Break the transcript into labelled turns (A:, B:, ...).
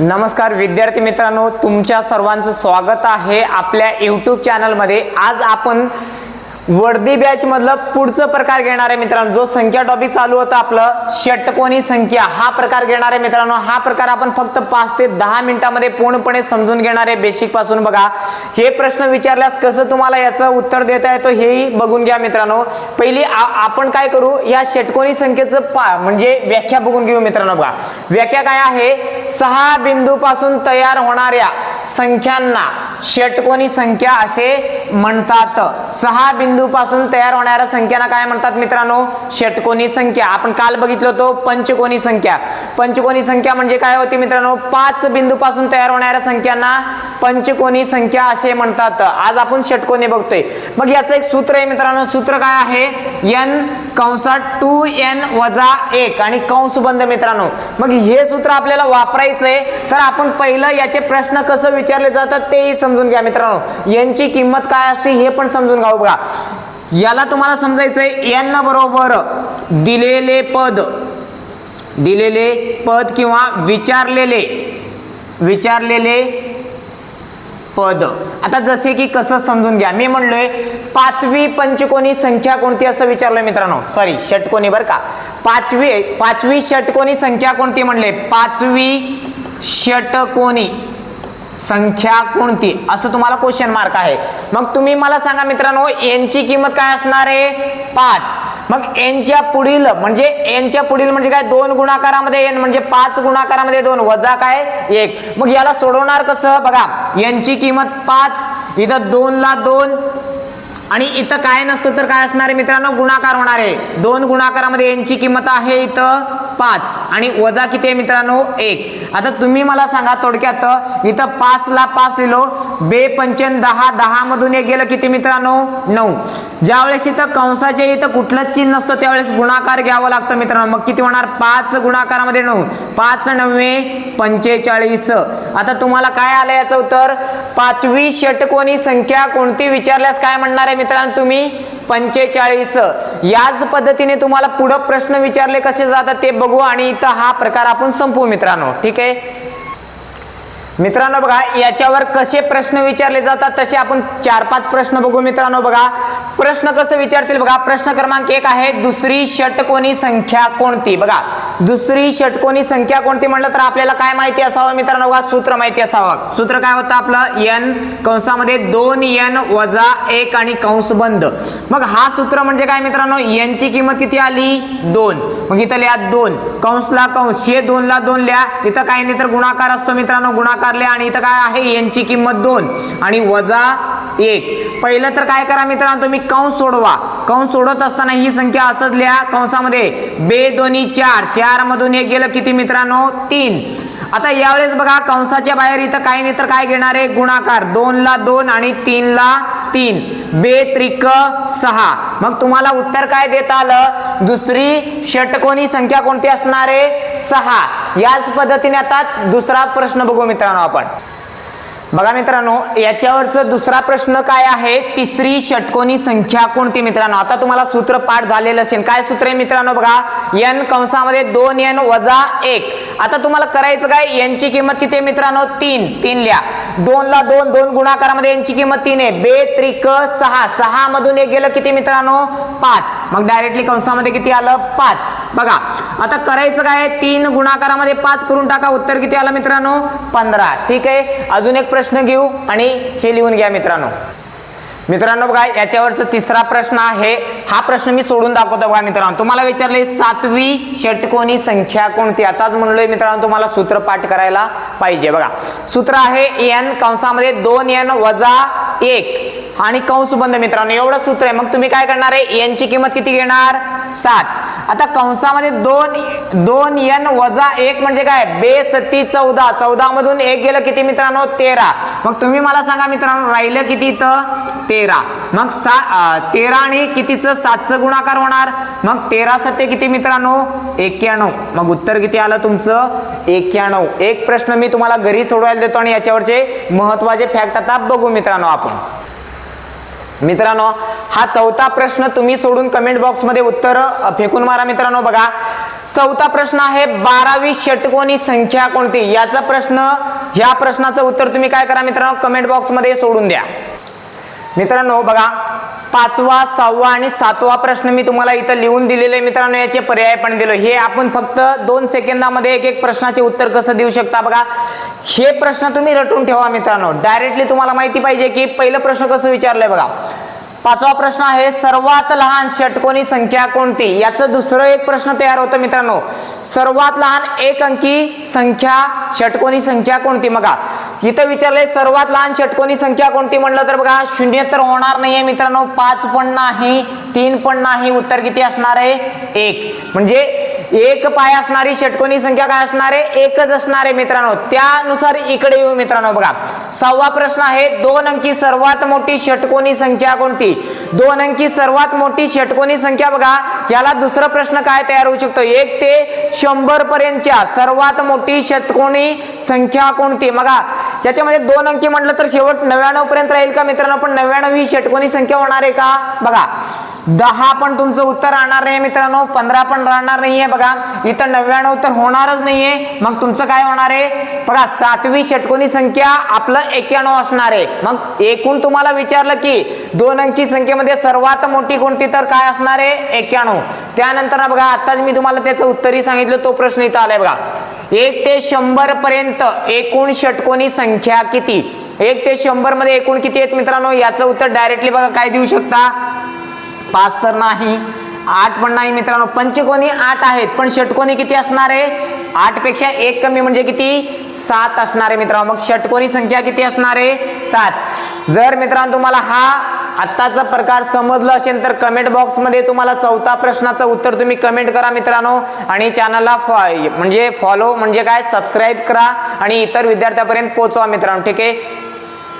A: नमस्कार विद्यार्थी मित्रांनो. तुमच्या सर्वांचं स्वागत आहे आपल्या यूट्यूब चॅनलमध्ये आज आपण वर्दी बॅच मधलं पुढचं प्रकार घेणार आहे मित्रांनो. जो संख्या टॉपिक चालू होता आपलं षटकोनी संख्या. हा प्रकार घेणार आहे मित्रांनो. हा प्रकार आपण फक्त पाच ते दहा मिनिटांमध्ये पूर्णपणे समजून घेणार आहे बेसिकपासून बघा. हे प्रश्न विचारल्यास कसं तुम्हाला याचं उत्तर देता येतं हेही बघून घ्या मित्रांनो. पहिली आ- आपण काय करू? या षटकोनी संख्येचं पा म्हणजे व्याख्या बघून घेऊ मित्रांनो बघा. व्याख्या काय आहे? सहा बिंदूपासून तयार होणाऱ्या संख्यांना. षटकोनी संख्या असे म्हणतात. सहा बिंदूपासून तयार होणाऱ्या संख्यांना काय म्हणतात मित्रांनो? षटकोनी संख्या. आपण काल बघितलं होतो पंचकोनी संख्या. पंचकोनी संख्या म्हणजे काय होती मित्रांनो? पाच बिंदूपासून तयार होणाऱ्या संख्यांना पंचकोनी संख्या असे म्हणतात. आज आपण षटकोनी बघतोय. मग याचं एक सूत्र आहे मित्रांनो. सूत्र काय आहे? एन कंसात टू एन वजा एक. आणि कंस बंद मित्रांनो. मग हे सूत्र आपल्याला वापरायचंय. तर आपण पहिलं याचे प्रश्न कसं विचारले जातात तेही समजून घ्या मित्रांनो. यांची किंमत काय असते हे पण समजून घ्या हो बघा. याला तुम्हाला समजायचंय एन बरोबर दिलेले पद. दिलेले पद किंवा विचारलेले. विचारलेले पद. आता जसे की कसं समजून घ्या. मी म्हणलोय पाचवी पंचकोनी संख्या कोणती असं विचारलं मित्रांनो? सॉरी षटकोनी बरं का. पाचवी पाचवी षटकोनी संख्या कोणती म्हणले? पाचवी षटकोनी. संख्या कोणती? असं तुम्हाला क्वेश्चन मार्क आहे. मग तुम्ही मला सांगा मित्रांनो यांची किंमत काय असणार आहे? पाच. मग एनच्या पुढील म्हणजे एनच्या पुढील म्हणजे काय? दोन गुणाकारामध्ये एन म्हणजे पाच गुणाकारामध्ये दोन वजा काय? एक. मग याला सोडवणार कसं? बघा यांची किंमत पाच इथं दोनला दोन आणि इथं काय नसतं तर काय असणार आहे मित्रांनो? गुणाकार होणार आहे. दोन गुणाकारामध्ये यांची किंमत आहे इथं. पाच आणि वजा किती आहे मित्रांनो? एक. आता तुम्ही मला सांगा थोडक्यात इथं पाच ला पाच लिहिलो. बे पंचन दहा दहा मधून एक गेलं किती मित्रांनो? नऊ. ज्यावेळेस इथं कंसाच्या इथं कुठलंच चिन्ह नसतं त्यावेळेस गुणाकार घ्यावं लागतं मित्रांनो. मग किती होणार? पाच गुणाकारामध्ये नऊ. पाच नव्वे पंचेचाळीस. आता तुम्हाला काय आलं याचं उत्तर? पाचवी षटकोनी संख्या कोणती विचारल्यास काय म्हणणार आहे मित्रांनो तुम्ही? पंचेचाळीस. याच पद्धतीने तुम्हाला पुढं प्रश्न विचारले कसे जातात ते बघू आणि इथं हा प्रकार आपण संपवू मित्रांनो. ठीक आहे? मित्रांनो बघा याच्यावर कसे प्रश्न विचारले जातात तसे आपण चार पाच प्रश्न बघू मित्रांनो बघा. प्रश्न कसं विचारतील बघा प्रश्न क्रमांक एक आहे दुसरी षटकोनी संख्या कोणती? बघा दुसरी षटकोनी संख्या कोणती म्हटलं तर आपल्याला काय माहिती असावं मित्रांनो बघा सूत्र माहिती असावं. सूत्र काय होतं आपलं? एन कंसामध्ये दोन एन वजा एक आणि कंस बंद. मग हा सूत्र म्हणजे काय मित्रांनो? यांची किंमत किती आली? दोन. मग इथं लिहा दोन. कंसला कंस हे दोनला दोन लिहा. इथं काही नाही तर गुणाकार असतो मित्रांनो गुणाकार लिहा आणि इथं काय आहे? यांची किंमत दोन आणि वजा एक. पहिलं तर काय करा मित्रांनो तुम्ही कंस सोडवा. कंस सोडत असताना ही संख्या असंच लिहा. कंसामध्ये बे दोन्ही चार चार. मधून एक गेलं किती मित्रांनो? तीन. आता यावेळेस बघा कंसाच्या बाहेर इथं काही नाही तर काय घेणार आहे? गुणाकार. दोन ला दोन आणि तीन ला तीन बे त्रिक सहा मग तुम्हाला उत्तर काय देता आलं? दुसरी षटकोनी संख्या कोणती असणार आहे? सहा. याच पद्धतीने आता दुसरा प्रश्न बघू मित्रांनो आपण. बघा मित्रांनो याच्यावरचं दुसरा प्रश्न काय आहे? तिसरी षटकोनी संख्या कोणती मित्रांनो? आता तुम्हाला सूत्र पाठ झालेलं असेल. काय सूत्र आहे मित्रांनो बघा? एन कंसामध्ये दोन एन वजा एक. आता तुम्हाला करायचं काय? यांची किंमत किती आहे मित्रांनो? तीन. तीन लिहा. दोनला दोन दोन गुणाकारामध्ये यांची किंमत तीन आहे. बे त्रिक सहा. सहा मधून एक गेलं किती मित्रांनो? पाच. मग डायरेक्टली कंसामध्ये किती आलं? पाच. बघा आता करायचं काय? तीन गुणाकारामध्ये पाच करून टाका. उत्तर किती आलं मित्रांनो? पंधरा. ठीक आहे? अजून एक प्रश्न घेऊ आणि हे लिहून घ्या मित्रांनो. मित्रांनो बघा याच्यावरचा तिसरा प्रश्न आहे. हा प्रश्न मी सोडून दाखवतो बघा मित्रांनो. तुम्हाला विचारले सातवी षटकोनी संख्या कोणती? आताच म्हणलोय मित्रांनो तुम्हाला सूत्र पाठ करायला पाहिजे बघा. सूत्र आहे एन कंसामध्ये दोन एन वजा एक. आणि कंस बंद मित्रांनो एवढं सूत्र आहे. मग तुम्ही काय करणार आहे? एनची किंमत किती घेणार? सात. आता कंसामध्ये दोन दोन एन वजा एक म्हणजे काय? बेस ती चौदा. चौदा मधून एक गेलं किती मित्रांनो? तेरा. मग तुम्ही मला सांगा मित्रांनो राहिलं किती तर तेरा. मग सा तेरा आणि कितीचं? सातचं गुणाकार होणार. मग तेरा सत्य किती मित्रांनो? एक्क्याण्णव. मग उत्तर किती आलं तुमचं? एक्क्याण्णव. एक प्रश्न मी तुम्हाला घरी सोडवायला देतो आणि याच्यावरचे महत्त्वाचे फॅक्ट आता बघू मित्रांनो आपण. मित्रांनो हा चौथा प्रश्न तुम्ही सोडून कमेंट बॉक्समध्ये उत्तर फेकून मारा मित्रांनो. बघा चौथा प्रश्न आहे बारावी षटकोनी संख्या कोणती? याचा प्रश्न या प्रश्नाचं उत्तर तुम्ही काय करा मित्रांनो कमेंट बॉक्समध्ये सोडून द्या. मित्रांनो बघा पाचवा सहावा आणि सातवा प्रश्न मी तुम्हाला इथं लिहून दिलेले मित्रांनो याचे पर्याय पण दिलो. हे आपण फक्त दोन सेकंदामध्ये एक एक प्रश्नाचे उत्तर कसं देऊ शकता बघा. हे प्रश्न तुम्ही रटून ठेवा मित्रांनो. डायरेक्टली तुम्हाला माहिती पाहिजे की पहिलं प्रश्न कसं विचारलंय बघा. पाचवा प्रश्न आहे सर्वात लहान षटकोनी संख्या कोणती? याचं दुसरं एक प्रश्न तयार होतं मित्रांनो. सर्वात लहान एक अंकी संख्या षटकोनी संख्या कोणती? बघा इथं विचारले सर्वात लहान षटकोनी संख्या कोणती म्हटलं तर बघा शून्य तर होणार नाहीये मित्रांनो. पाच पण नाही तीन पण नाही उत्तर किती असणार आहे? एक. म्हणजे एक पाय असणारी षटकोनी संख्या काय असणार आहे? एकच असणार आहे मित्रांनो. त्यानुसार इकडे येऊ मित्रांनो बघा. सहावा प्रश्न आहे दोन अंकी सर्वात मोठी षटकोनी संख्या कोणती? दोन अंकी सर्वात मोठी षटकोनी संख्या बघा. याला दुसरा प्रश्न काय तयार होऊ शकतो? एक ते शंभर पर्यंतच्या सर्वात मोठी षटकोनी संख्या कोणती? बघा याच्यामध्ये दोन अंकी म्हटलं तर शेवट नव्याण्णव पर्यंत राहील का मित्रांनो? पण नव्याण्णव ही षटकोनी संख्या होणार आहे का? बघा दहा पण तुमचं उत्तर राहणार नाही मित्रांनो पंधरा पण राहणार नाहीये बघा. इथं नव्याण्णव तर होणारच नाहीये. मग तुमचं काय होणार आहे? बघा सातवी षटकोनी संख्या आपलं एक्क्याण्णव असणार आहे. मग एकूण तुम्हाला विचारलं की दोन अंकी संख्या संख्येमध्ये सर्वात मोठी कोणती तर काय असणार आहे? एक्क्याण्णव. त्यानंतर बघा आताच मी तुम्हाला त्याचं उत्तरही सांगितलं तो प्रश्न इथं आलाय बघा. एक ते शंभर पर्यंत एकूण षटकोनी संख्या किती? एक ते शंभरमध्ये एकूण किती आहेत मित्रांनो? याचं उत्तर डायरेक्टली बघा काय देऊ शकता? पाच तर नाही आठ पण नाही मित्रांनो. पंचकोनी आठ आहेत पण षटकोनी किती असणार आहे? आठपेक्षा एक कमी म्हणजे किती? सात असणार आहे मित्रांनो. मग षटकोनी संख्या किती असणार आहे? सात. जर मित्रांनो तुम्हाला हा आत्ताचा प्रकार समजला असेल तर कमेंट बॉक्समध्ये तुम्हाला चौथा प्रश्नाचं उत्तर तुम्ही कमेंट करा मित्रांनो. आणि चॅनलला म्हणजे फॉलो म्हणजे काय? सबस्क्राईब करा आणि इतर विद्यार्थ्यापर्यंत पोहोचवा मित्रांनो ठीक आहे?